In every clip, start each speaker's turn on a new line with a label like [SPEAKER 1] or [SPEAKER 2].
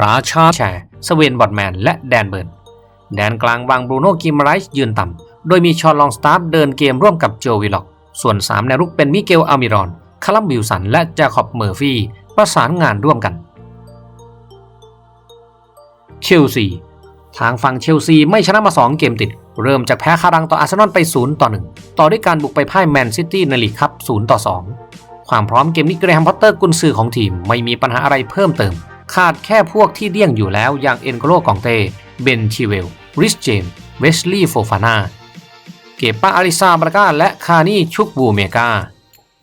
[SPEAKER 1] ราชาแชร์สเวนบอดแมน และแดนเบิร์น แดนกลางวางบรูโน่กิมไรส์ยืนต่ำ โดยมีชอนลองสตาร์ฟเดินเกมร่วมกับโจวิลล็อก ส่วน 3 แนวรุกเป็นมิเกลอามิรอน คาลัมบิลสัน และจาคอบเมอร์ฟี่ ประสานงานร่วมกันเชลซีทางฝั่งเชลซีไม่ชนะมา 2 เกมติด เริ่มจากแพ้คารังต่ออาร์เซนอลไป 0 ต่อ 1 ต่อด้วยการบุกไปพ่ายแมนซิตี้ในลีกคัพ0ต่อ 2 ความพร้อมเกมนี้เกรแฮมพอตเตอร์กุนซือของทีมไม่มีปัญหาอะไรเพิ่มเติม ขาดแค่พวกที่เดี่ยงอยู่แล้วอย่างเอ็นโกโลกองเต เบนชิเวล ริชเจมส์เวสลีย์โฟฟานาเกปาอาริซาบราก้าและคานี่ชุกบูเมกา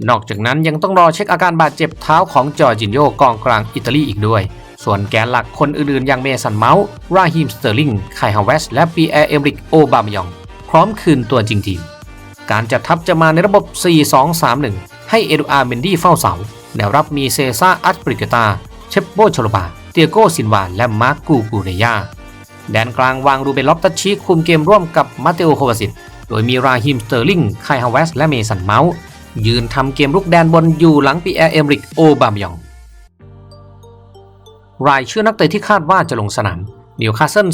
[SPEAKER 1] นอกจากนั้นยังต้องรอเช็คอาการบาดเจ็บเท้าของจอร์จินโยกองกลางอิตาลีอีกด้วย ส่วนแกนหลักคนอื่นๆ อย่างเมสันเมาส์ราฮิมสเตอร์ลิง ไคฮาวเวส และปีแอร์เอมริกโอบามยอง พร้อมคืนตัวจริงทีม การจัดทัพจะมาในระบบ 4-2-3-1 ให้เอดูอาร์เมนดี้เฝ้าเสา แนวรับมีเซซ่าอัตปริกตา เชปโบชโลบา เตียโกซินวาน และมาร์กกูกูเรยาแดนกลางวางรูเบนล็อบตัชชีคุมเกมร่วมกับมาเตโอโควาซิตโดยมีราฮิมสเตอร์ลิงไคฮาวเวส และเมสันเมาส์ยืนทำเกมรุกแดนบนอยู่หลังปีแอร์เอมริกโอบามยอง รายชื่อนักเตะที่คาดว่าจะลงสนามนิวคาสเซิล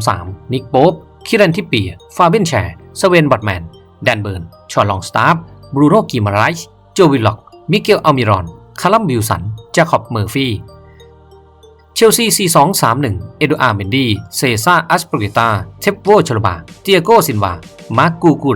[SPEAKER 1] 433 นิกโป๊ปคิรันทิเปีย ฟาเบนแชร์สเวนบอตแมน แดนเบิร์น ชอลลองสตาร์ฟบรูโนกิมาไรส์โจวิลล็อก มิเกลอัลมิรอน คาลัมบิลสันจาคอบเมอร์ฟี่ ชลซี 4231 เอดูอาร์เมนดี เซซ่า อัสปริตา เทปโวชลบา เตียโก ซินวา มาร์กกูกู